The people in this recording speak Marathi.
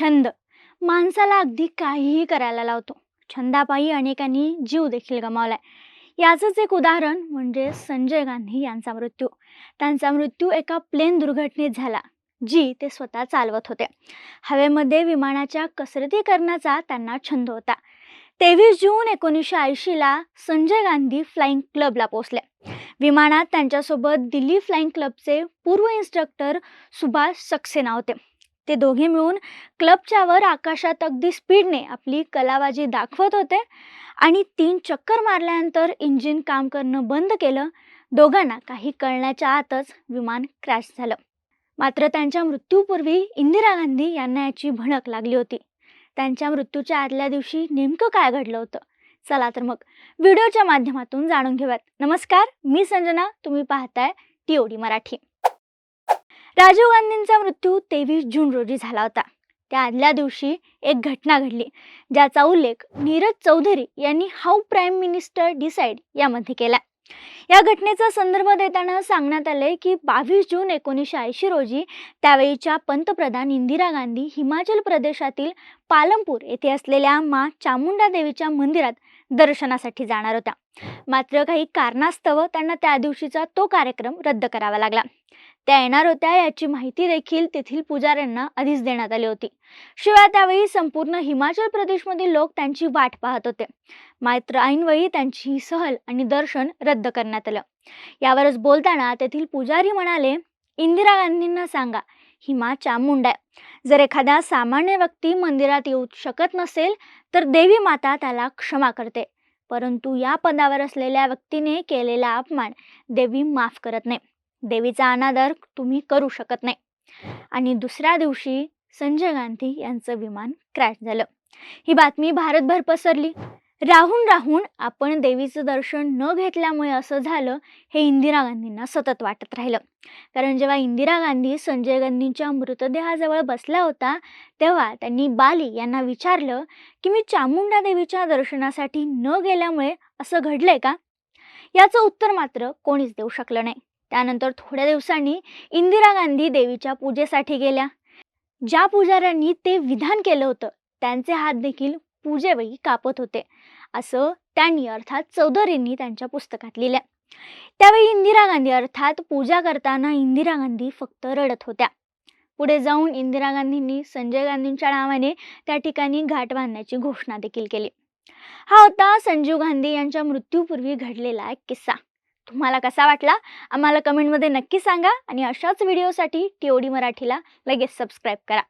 छंद. माणसाला अगदी काहीही करायला लावतो. छंदापायी अनेकांनी जीव देखील गमावलाय. याचंच एक उदाहरण म्हणजे संजय गांधी यांचा मृत्यू. त्यांचा मृत्यू एका प्लेन दुर्घटनेत झाला जी ते स्वतः चालवत होते. हवेमध्ये विमानाच्या कसरती करण्याचा त्यांना छंद होता. तेवीस जून एकोणीसशे ऐंशीला संजय गांधी फ्लाईंग क्लबला पोहोचले. विमानात त्यांच्यासोबत दिल्ली फ्लाईंग क्लबचे पूर्व इन्स्ट्रक्टर सुभाष सक्सेना होते. ते दोघे मिळून क्लबच्या वर आकाशात अगदी स्पीडने आपली कलाबाजी दाखवत होते. आणि तीन चक्कर मारल्यानंतर इंजिन काम करणं बंद केलं. दोघांना काही कळण्याच्या आतच विमान क्रॅश झालं. मात्र त्यांच्या मृत्यूपूर्वी इंदिरा गांधी यांना याची भणक लागली होती. त्यांच्या मृत्यूच्या आदल्या दिवशी नेमकं काय घडलं होतं? चला तर मग व्हिडिओच्या माध्यमातून जाणून घेऊयात. नमस्कार मी संजना तुम्ही पाहताय टीओडी मराठी. राजीव गांधींचा मृत्यू तेवीस जून रोजी झाला होता. त्या आदल्या दिवशी एक घटना घडली ज्याचा उल्लेख नीरज चौधरी यांनी हाऊ प्राईम मिनिस्टर डिसाईड यामध्ये केला. या घटनेचा संदर्भ देताना सांगण्यात आले की बावीस जून एकोणीसशे ऐंशी रोजी त्यावेळीच्या पंतप्रधान इंदिरा गांधी हिमाचल प्रदेशातील पालमपूर येथे असलेल्या मा चामुंडा देवीच्या मंदिरात दर्शनासाठी जाणार होत्या मात्र काही कारणास्तव त्यांना त्या दिवशीचा तो कार्यक्रम रद्द करावा लागला. त्या येणार होत्या याची माहिती देखील तेथील पुजाऱ्यांना आधीच देण्यात आली होती. शिवाय त्यावेळी संपूर्ण हिमाचल प्रदेशमधील लोक त्यांची वाट पाहत होते. मात्र ऐनवेळी त्यांची ही सहल आणि दर्शन रद्द करण्यात आलं. यावरच बोलताना तेथील पुजारी म्हणाले इंदिरा गांधींना सांगा हिमाच्या मुंडाय. जर एखादा सामान्य व्यक्ती मंदिरात येऊ शकत नसेल तर देवी माता त्याला क्षमा करते. परंतु या पदावर असलेल्या व्यक्तीने केलेला अपमान देवी माफ करत नाही. देवीचा अनादर तुम्ही करू शकत नाही. आणि दुसऱ्या दिवशी संजय गांधी यांचं विमान क्रॅश झालं. ही बातमी भारतभर पसरली. राहून राहून आपण देवीचं दर्शन न घेतल्यामुळे असं झालं हे इंदिरा गांधींना सतत वाटत राहिलं. कारण जेव्हा इंदिरा गांधी संजय गांधींच्या मृतदेहाजवळ बसला होता तेव्हा त्यांनी बाली यांना विचारलं की मी चामुंडा देवीच्या दर्शनासाठी न गेल्यामुळे असं घडलंय का? याचं उत्तर मात्र कोणीच देऊ शकलं नाही. त्यानंतर थोड्या दिवसांनी इंदिरा गांधी देवीच्या पूजेसाठी गेल्या. ज्या पुजाऱ्यांनी ते विधान केलं होतं त्यांचे हात देखील पूजेवेळी कापत होते असं त्यांनी अर्थात चौधरींनी त्यांच्या पुस्तकात लिहिलं त्यावेळी इंदिरा गांधी अर्थात पूजा करताना इंदिरा गांधी फक्त रडत होत्या. पुढे जाऊन इंदिरा गांधींनी संजय गांधींच्या नावाने त्या ठिकाणी घाट बांधण्याची घोषणा देखील केली. हा होता संजीव गांधी यांच्या मृत्यूपूर्वी घडलेला एक किस्सा. तुम्हाला कसा वाटला? आम्हाला कमेंटमध्ये नक्की सांगा आणि अशाच व्हिडिओसाठी टी ओ डी मराठीला लगेच सबस्क्राईब करा.